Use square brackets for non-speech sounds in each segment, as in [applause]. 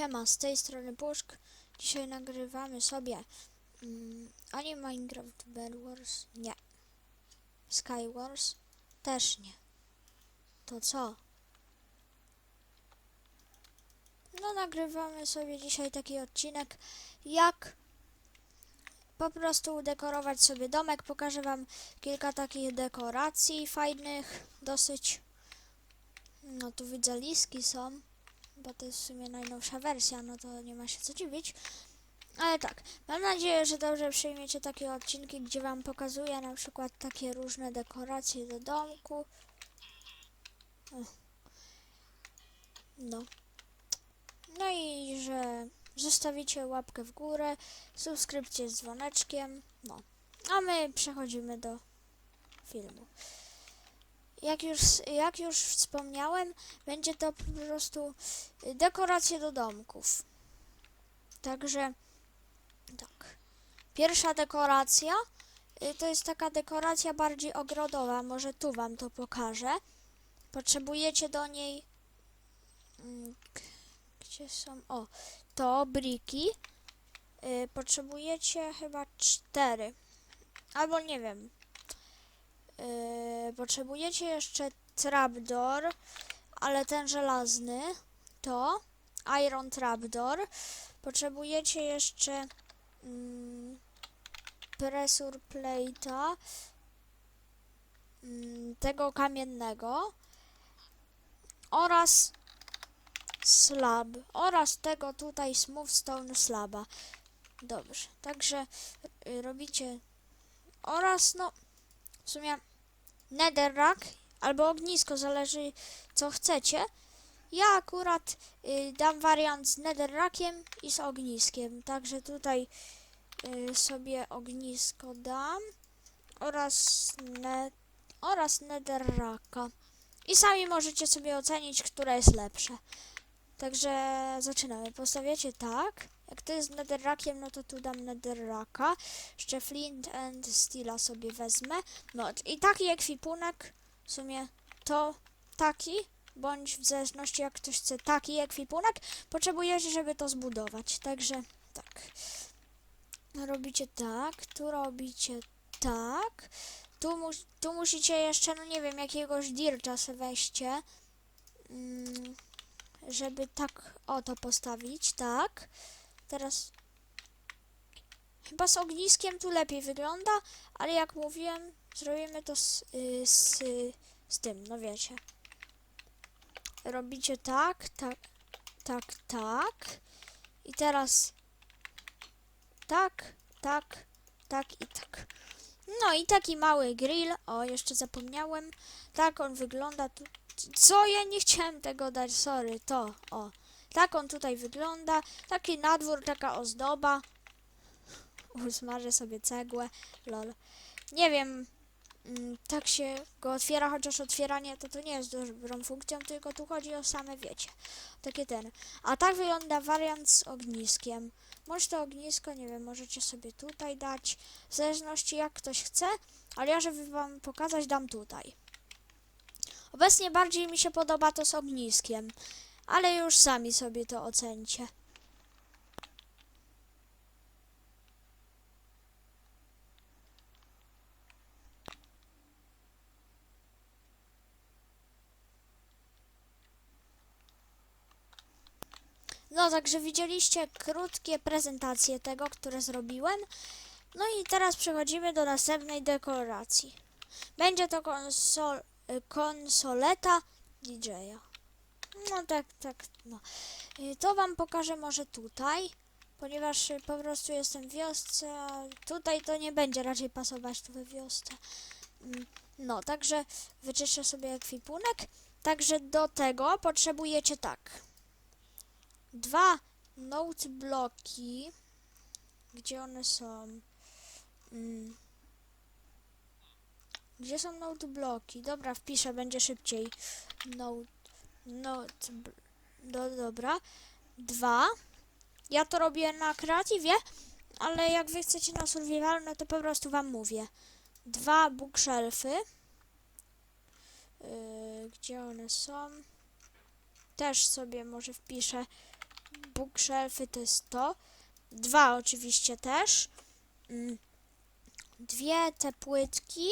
Siema, z tej strony Puszk. Dzisiaj nagrywamy sobie mm, ani Minecraft Bed Wars? Nie. Sky Wars? Też nie. To co? No nagrywamy sobie dzisiaj taki odcinek, jak po prostu udekorować sobie domek. Pokażę wam kilka takich dekoracji fajnych, dosyć. No tu widzę liski są bo to jest w sumie najnowsza wersja, no to nie ma się co dziwić. Ale tak, mam nadzieję, że dobrze przyjmiecie takie odcinki, gdzie wam pokazuję na przykład takie różne dekoracje do domku. No. No i że zostawicie łapkę w górę, subskrypcję z dzwoneczkiem, no. A my przechodzimy do filmu. Jak już, jak już wspomniałem, będzie to po prostu y, dekoracje do domków. Także tak. Pierwsza dekoracja y, to jest taka dekoracja bardziej ogrodowa. Może tu wam to pokażę. Potrzebujecie do niej. mm, Gdzie są? O, to briki. Y, Potrzebujecie chyba cztery. Albo nie wiem. Yy, potrzebujecie jeszcze trapdoor, ale ten żelazny to iron trapdoor. Potrzebujecie jeszcze mm, pressure plate'a mm, tego kamiennego oraz slab oraz tego tutaj smooth stone slaba. Dobrze, także y, robicie oraz no w sumie netherrack albo ognisko, zależy co chcecie. Ja akurat y, dam wariant z netherrackiem i z ogniskiem, także tutaj y, sobie ognisko dam oraz, ne oraz netherracka. I sami możecie sobie ocenić, które jest lepsze. Także zaczynamy. Postawiacie tak. Jak to jest z netherrackiem, no to tu dam netherracka. Jeszcze flint and steela sobie wezmę. No i taki ekwipunek, w sumie to taki, bądź w zależności jak ktoś chce taki ekwipunek, potrzebujecie, żeby to zbudować. Także tak. Robicie tak, tu robicie tak. Tu, mus tu musicie jeszcze, no nie wiem, jakiegoś dirta weźcie. Mm, żeby tak oto postawić, tak. Teraz chyba z ogniskiem tu lepiej wygląda, ale jak mówiłem, zrobimy to z, y, z, z tym, no wiecie. Robicie tak, tak, tak, tak. I teraz tak, tak, tak i tak. No i taki mały grill. O, jeszcze zapomniałem. Tak on wygląda tu. Co? Ja nie chciałem tego dać, sorry. To, o. Tak on tutaj wygląda. Taki nadwór, taka ozdoba. Usmażę sobie cegłę. Lol. Nie wiem, mm, tak się go otwiera, chociaż otwieranie to, to nie jest dobrą funkcją, tylko tu chodzi o same, wiecie, takie ten. A tak wygląda wariant z ogniskiem. Może to ognisko, nie wiem, możecie sobie tutaj dać, w zależności jak ktoś chce, ale ja, żeby wam pokazać, dam tutaj. Obecnie bardziej mi się podoba to z ogniskiem, ale już sami sobie to ocencie. No, także widzieliście krótkie prezentacje tego, które zrobiłem. No i teraz przechodzimy do następnej dekoracji. Będzie to konsol, y, konsoleta DJ-a. No tak, tak, no. Y, To wam pokażę może tutaj, ponieważ y, po prostu jestem w wiosce, a tutaj to nie będzie raczej pasować tu we wiosce. Mm, No, także wyczyszczę sobie ekwipunek. Także do tego potrzebujecie tak. Dwa note bloki. Gdzie one są? Mm. Gdzie są note bloki? Dobra, wpiszę, będzie szybciej. Note, bl- do, dobra. Dwa. Ja to robię na kreatywie, ale jak wy chcecie na survival, no to po prostu wam mówię. Dwa bookshelfy. Yy, gdzie one są? Też sobie może wpiszę bookshelfy to jest to. Dwa oczywiście też. Mm, Dwie te płytki.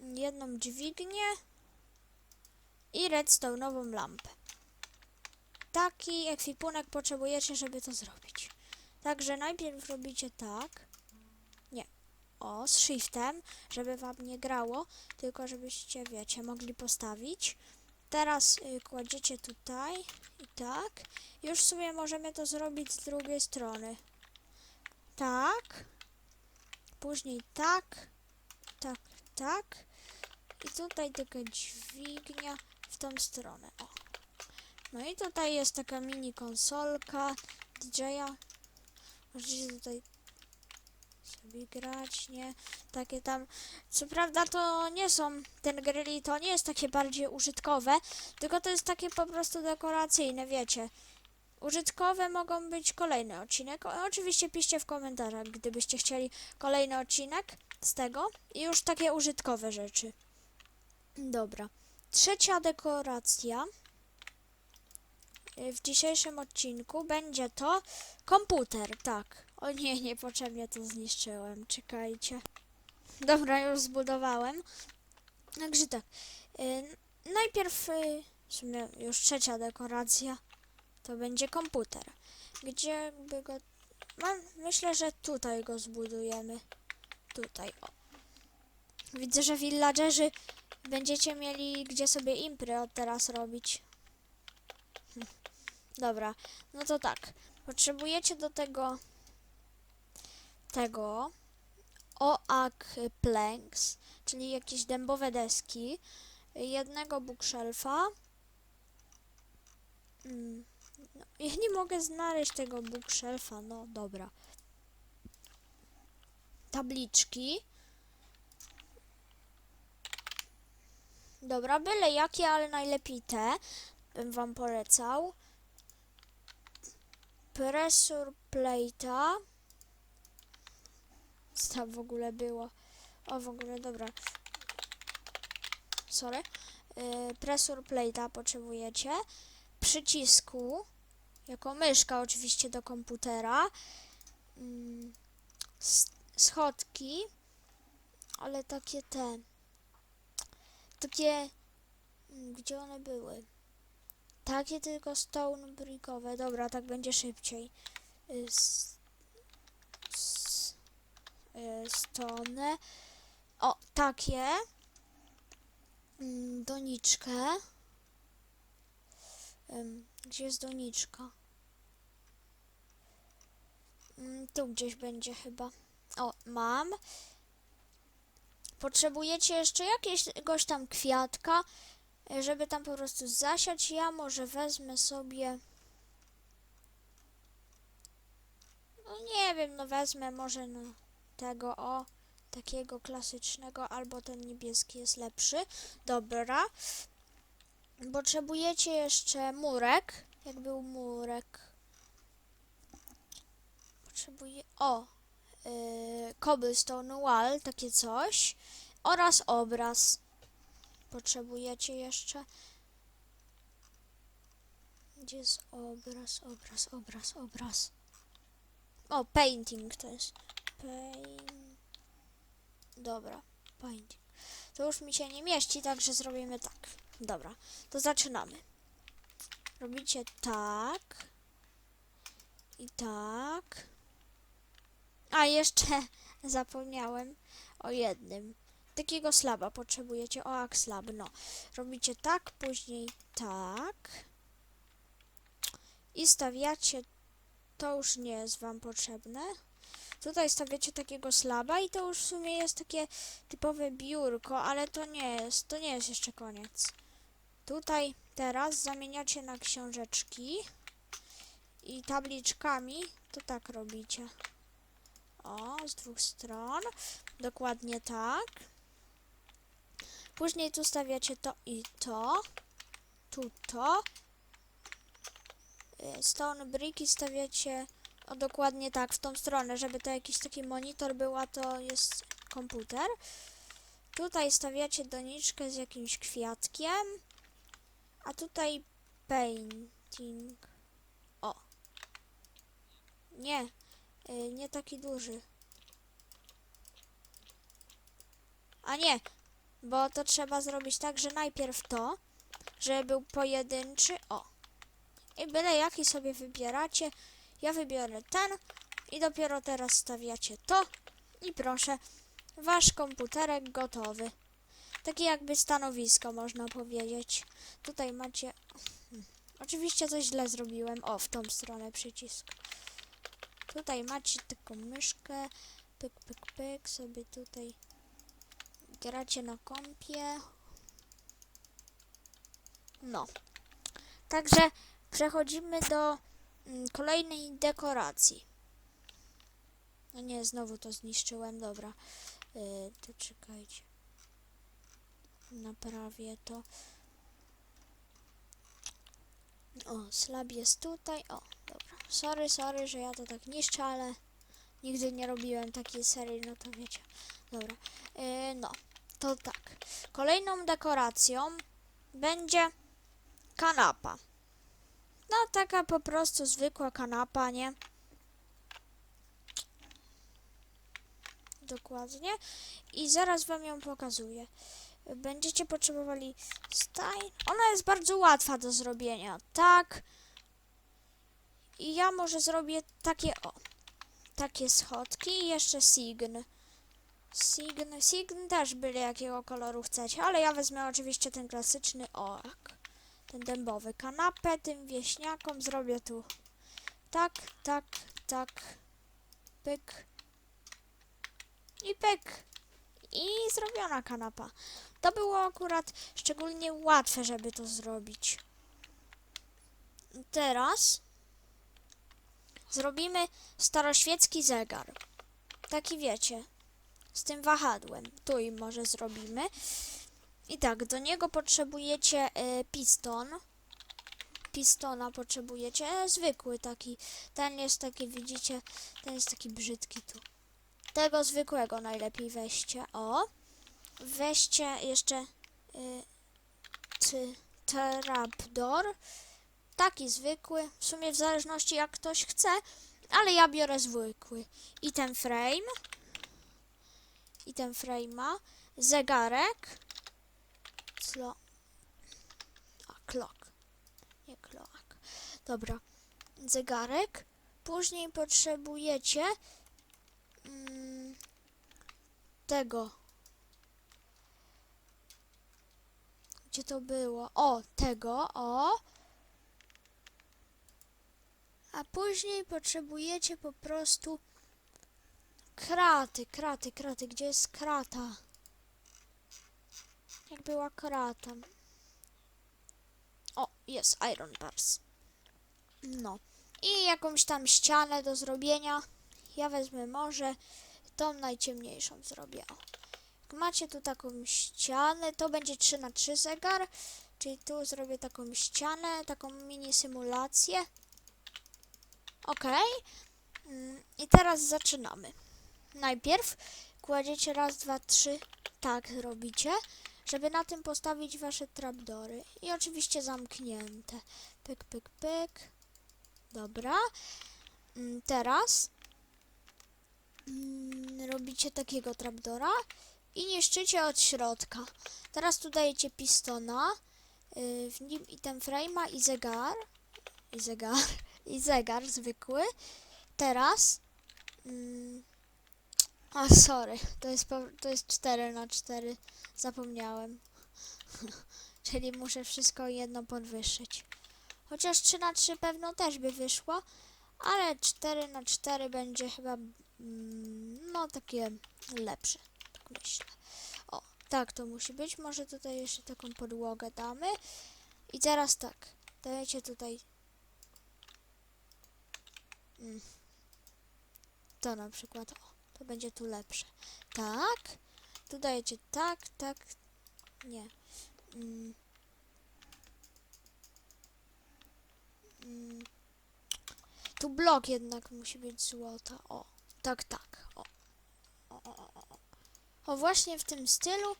Jedną dźwignię. I redstone'ową lampę. Taki ekwipunek potrzebujecie, żeby to zrobić. Także najpierw robicie tak. Nie. O, z shiftem, żeby wam nie grało, tylko żebyście, wiecie, mogli postawić. Teraz y, kładziecie tutaj i tak. Już sobie możemy to zrobić z drugiej strony. Tak. Później tak. Tak, tak. I tutaj taka dźwignia w tą stronę. O. No i tutaj jest taka mini konsolka DJ-a. Możecie tutaj sobie grać, nie? Takie tam. Co prawda to nie są, ten grilli to nie jest takie bardziej użytkowe, tylko to jest takie po prostu dekoracyjne, wiecie. Użytkowe mogą być kolejny odcinek. Oczywiście piszcie w komentarzach, gdybyście chcieli kolejny odcinek z tego i już takie użytkowe rzeczy. Dobra. Trzecia dekoracja y, w dzisiejszym odcinku będzie to komputer, tak. O nie, niepotrzebnie to zniszczyłem, czekajcie. Dobra, już zbudowałem. Także tak. Y, najpierw, y, w sumie już trzecia dekoracja, to będzie komputer. Gdzie by go... Mam, myślę, że tutaj go zbudujemy. Tutaj, o. Widzę, że villagerzy będziecie mieli gdzie sobie impry od teraz robić. [laughs] Dobra, no to tak. Potrzebujecie do tego tego oak planks, czyli jakieś dębowe deski, jednego bookshelfa. Mm, no, ja nie mogę znaleźć tego bookshelfa, no dobra. Tabliczki. Dobra, byle jakie, ale najlepiej te bym wam polecał. Pressure plate'a. Co tam w ogóle było? O, w ogóle, dobra. Sorry. Yy, pressure plate'a potrzebujecie. Przycisku. Jako myszka oczywiście do komputera. Mm, schodki. Ale takie te. Takie. mm, Gdzie one były? Takie tylko stone brickowe. Dobra, tak będzie szybciej. Y, s- s- y, Stone. O, takie. Mm, Doniczkę. Gdzie jest doniczka? Mm, Tu gdzieś będzie chyba. O, mam. Potrzebujecie jeszcze jakiegoś tam kwiatka, y, żeby tam po prostu zasiać. Ja może wezmę sobie. No nie wiem, no wezmę może no tego o takiego klasycznego, albo ten niebieski jest lepszy. Dobra. Potrzebujecie jeszcze murek. Jak był murek? Potrzebuję. O! Yy, cobblestone wall, takie coś. Oraz obraz. Potrzebujecie jeszcze. Gdzie jest obraz, obraz, obraz, obraz? O, painting to jest. Paint. Dobra, painting. To już mi się nie mieści, także zrobimy tak. Dobra, to zaczynamy. Robicie tak. I tak. A jeszcze [laughs] zapomniałem o jednym. Takiego slaba potrzebujecie. O, ak slab, no. Robicie tak, później tak. I stawiacie. To już nie jest wam potrzebne. Tutaj stawiacie takiego slaba i to już w sumie jest takie typowe biurko, ale to nie jest, to nie jest jeszcze koniec. Tutaj teraz zamieniacie na książeczki i tabliczkami to tak robicie. O, z dwóch stron. Dokładnie tak. Później tu stawiacie to i to. Tu to. Y, Stone bricki stawiacie o dokładnie tak w tą stronę, żeby to jakiś taki monitor był, a to jest komputer. Tutaj stawiacie doniczkę z jakimś kwiatkiem, a tutaj painting. O. Nie. Y, nie taki duży. A nie. Bo to trzeba zrobić tak, że najpierw to, żeby był pojedynczy. O. I byle jaki sobie wybieracie. Ja wybiorę ten i dopiero teraz stawiacie to. I proszę, wasz komputerek gotowy. Takie jakby stanowisko, można powiedzieć. Tutaj macie... Hmm. Oczywiście coś źle zrobiłem. O, w tą stronę przycisk. Tutaj macie taką myszkę. Pyk, pyk, pyk. Sobie tutaj gracie na kompie. No. Także przechodzimy do mm, kolejnej dekoracji. No nie, znowu to zniszczyłem. Dobra. Yy, to czekajcie. Naprawię to. O, slab jest tutaj. O, dobra. Sorry, sorry, że ja to tak niszczę, ale nigdy nie robiłem takiej serii, no to wiecie. Dobra. Yy, no, to tak. Kolejną dekoracją będzie kanapa. No, taka po prostu zwykła kanapa, nie? Dokładnie. I zaraz wam ją pokazuję. Będziecie potrzebowali staj. Ona jest bardzo łatwa do zrobienia. Tak. I ja może zrobię takie o. Takie schodki i jeszcze sign. Sign, sign też byle jakiego koloru chcecie, ale ja wezmę oczywiście ten klasyczny oak. Ten dębowy. Kanapę tym wieśniakom zrobię tu. Tak, tak, tak. Pyk. I pyk. I zrobiona kanapa. To było akurat szczególnie łatwe, żeby to zrobić. Teraz zrobimy staroświecki zegar. Taki wiecie, z tym wahadłem. Tu i może zrobimy. I tak, do niego potrzebujecie y, piston. Pistona potrzebujecie, e, zwykły taki. Ten jest taki, widzicie, ten jest taki brzydki tu. Tego zwykłego najlepiej weźcie. O. Weźcie jeszcze y, trapdoor. Taki zwykły. W sumie w zależności jak ktoś chce, ale ja biorę zwykły. I ten frame. I ten frame'a. Zegarek. Clo. A, clock. Nie clock. Dobra. Zegarek. Później potrzebujecie mm, tego. Gdzie to było? O, tego, o. A później potrzebujecie po prostu kraty, kraty, kraty. Gdzie jest krata? Jak była krata? O, jest Iron Bars. No. I jakąś tam ścianę do zrobienia. Ja wezmę może tą najciemniejszą zrobię. O. Jak macie tu taką ścianę, to będzie 3 na 3 zegar. Czyli tu zrobię taką ścianę, taką mini symulację. Ok. Mm, I teraz zaczynamy. Najpierw kładziecie raz, dwa, trzy. Tak robicie, żeby na tym postawić wasze trapdory. I oczywiście zamknięte. Pyk, pyk, pyk. Dobra. Mm, Teraz mm, robicie takiego trapdora i niszczycie od środka. Teraz tu dajecie pistona, yy, w nim i ten frame'a i zegar. I zegar. [laughs] I zegar zwykły. Teraz. Mm, a sorry, to jest, to jest 4 na 4 Zapomniałem. [laughs] Czyli muszę wszystko jedno podwyższyć. Chociaż 3 na 3 pewno też by wyszło, ale 4 na 4 będzie chyba mm, no takie lepsze, O, tak to musi być. Może tutaj jeszcze taką podłogę damy. I teraz tak, dajecie tutaj mm, to na przykład, o, to będzie tu lepsze. Tak, tu dajecie tak, tak, nie. Mm. Mm. Tu blok jednak musi być złota. O, tak, tak. O, właśnie w tym stylu.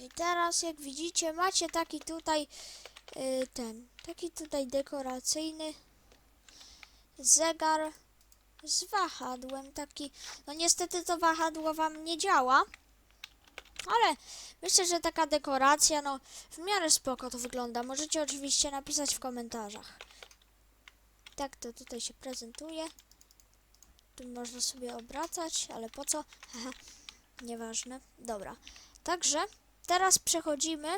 I teraz, jak widzicie, macie taki tutaj y, ten, taki tutaj dekoracyjny zegar z wahadłem, taki, no niestety to wahadło wam nie działa, ale myślę, że taka dekoracja, no w miarę spoko to wygląda. Możecie oczywiście napisać w komentarzach. Tak to tutaj się prezentuje. Można sobie obracać, ale po co? Nieważne. Dobra. Także teraz przechodzimy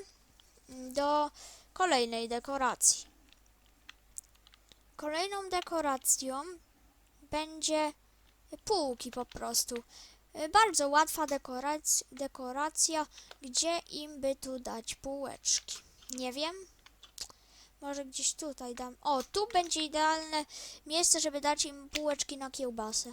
do kolejnej dekoracji. Kolejną dekoracją będzie półki po prostu. Bardzo łatwa dekorac- dekoracja, gdzie im by tu dać półeczki. Nie wiem. Może gdzieś tutaj dam. O, tu będzie idealne miejsce, żeby dać im półeczki na kiełbasę.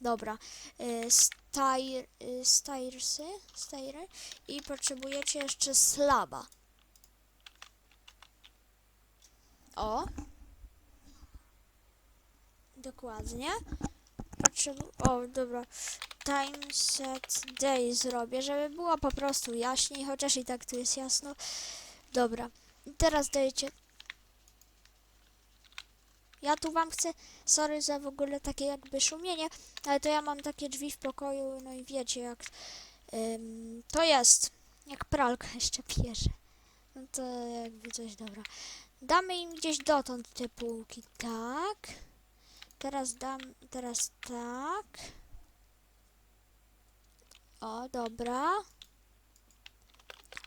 Dobra. Y, Stajr, y, stajrsy, stajry i potrzebujecie jeszcze slaba. O. Dokładnie. Potrzebu o, dobra. Time set day zrobię, żeby było po prostu jaśniej, chociaż i tak tu jest jasno. Dobra. I teraz dajecie. Ja tu wam chcę. Sorry za w ogóle takie jakby szumienie, ale to ja mam takie drzwi w pokoju, no i wiecie jak ym, to jest. Jak pralka [laughs] jeszcze pierze. No to jakby coś dobra. Damy im gdzieś dotąd te półki. Tak. Teraz dam, teraz tak. O, dobra.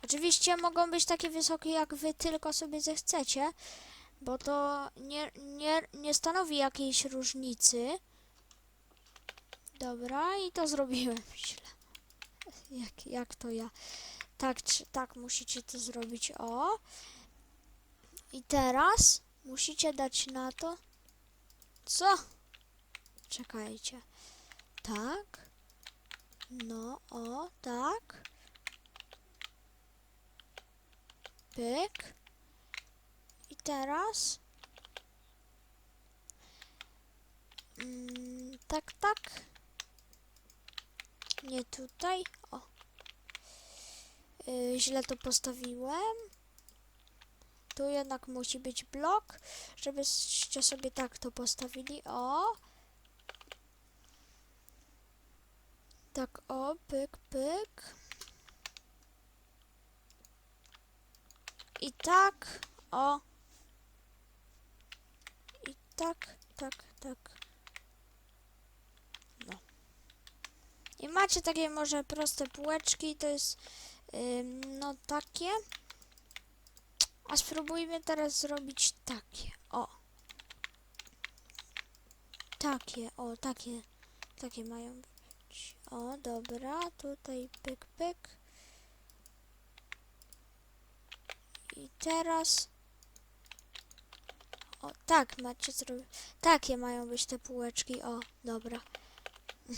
Oczywiście mogą być takie wysokie, jak wy tylko sobie zechcecie, bo to nie, nie, nie stanowi jakiejś różnicy. Dobra, i to zrobiłem [laughs] źle. Jak, jak to ja? Tak, czy- tak musicie to zrobić. O. I teraz musicie dać na to. Co? Czekajcie. Tak. No, o, tak. Pyk. I teraz. Mm, tak, tak. Nie tutaj. O. Yy, źle to postawiłem. Tu jednak musi być blok, żebyście sobie tak to postawili. O. Tak, o, pyk, pyk. I tak, o. I tak, tak, tak. No. I macie takie może proste półeczki, to jest, ym, no takie. A spróbujmy teraz zrobić takie, o. Takie, o, takie, takie mają być. O, dobra, tutaj pyk, pyk. I teraz... O, tak, macie zrobić. Takie mają być te półeczki. O, dobra. [laughs]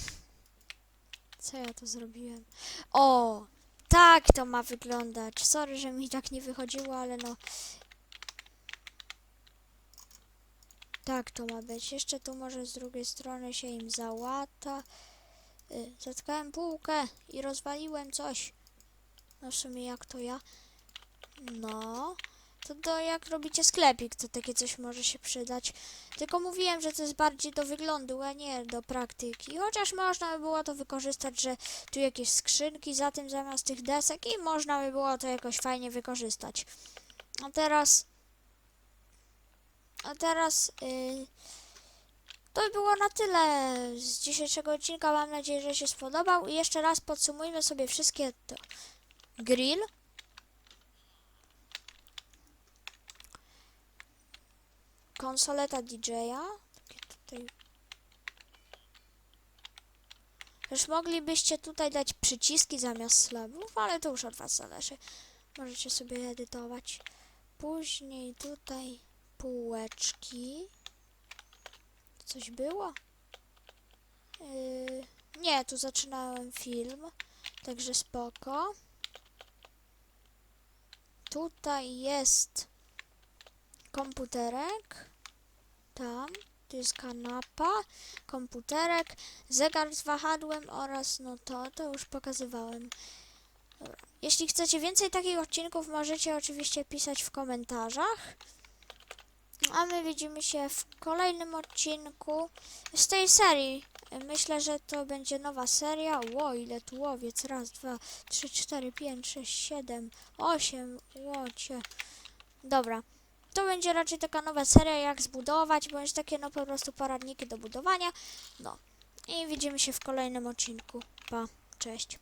Co ja to zrobiłem? O, tak to ma wyglądać. Sorry, że mi tak nie wychodziło, ale no. Tak to ma być. Jeszcze tu może z drugiej strony się im załata. Y, zatkałem półkę i rozwaliłem coś. No w sumie jak to ja? No. To do jak robicie sklepik, to takie coś może się przydać. Tylko mówiłem, że to jest bardziej do wyglądu, a nie do praktyki. Chociaż można by było to wykorzystać, że tu jakieś skrzynki za tym zamiast tych desek i można by było to jakoś fajnie wykorzystać. A teraz... A teraz... Yy, to by było na tyle z dzisiejszego odcinka. Mam nadzieję, że się spodobał. I jeszcze raz podsumujmy sobie wszystkie to. Grill. Konsoleta DJ-a. Tutaj. Też moglibyście tutaj dać przyciski zamiast slabów, ale to już od was zależy. Możecie sobie edytować. Później tutaj półeczki. Coś było? Yy, nie, tu zaczynałem film, także spoko. Tutaj jest komputerek. Tam. Tu jest kanapa, komputerek, zegar z wahadłem oraz no to, to już pokazywałem. Dobra. Jeśli chcecie więcej takich odcinków, możecie oczywiście pisać w komentarzach. A my widzimy się w kolejnym odcinku z tej serii. Myślę, że to będzie nowa seria. Ło, ile tu łowiec. Raz, dwa, trzy, cztery, pięć, sześć, siedem, osiem. Łocie. Dobra. To będzie raczej taka nowa seria, jak zbudować, bądź takie no po prostu poradniki do budowania. No. I widzimy się w kolejnym odcinku. Pa. Cześć.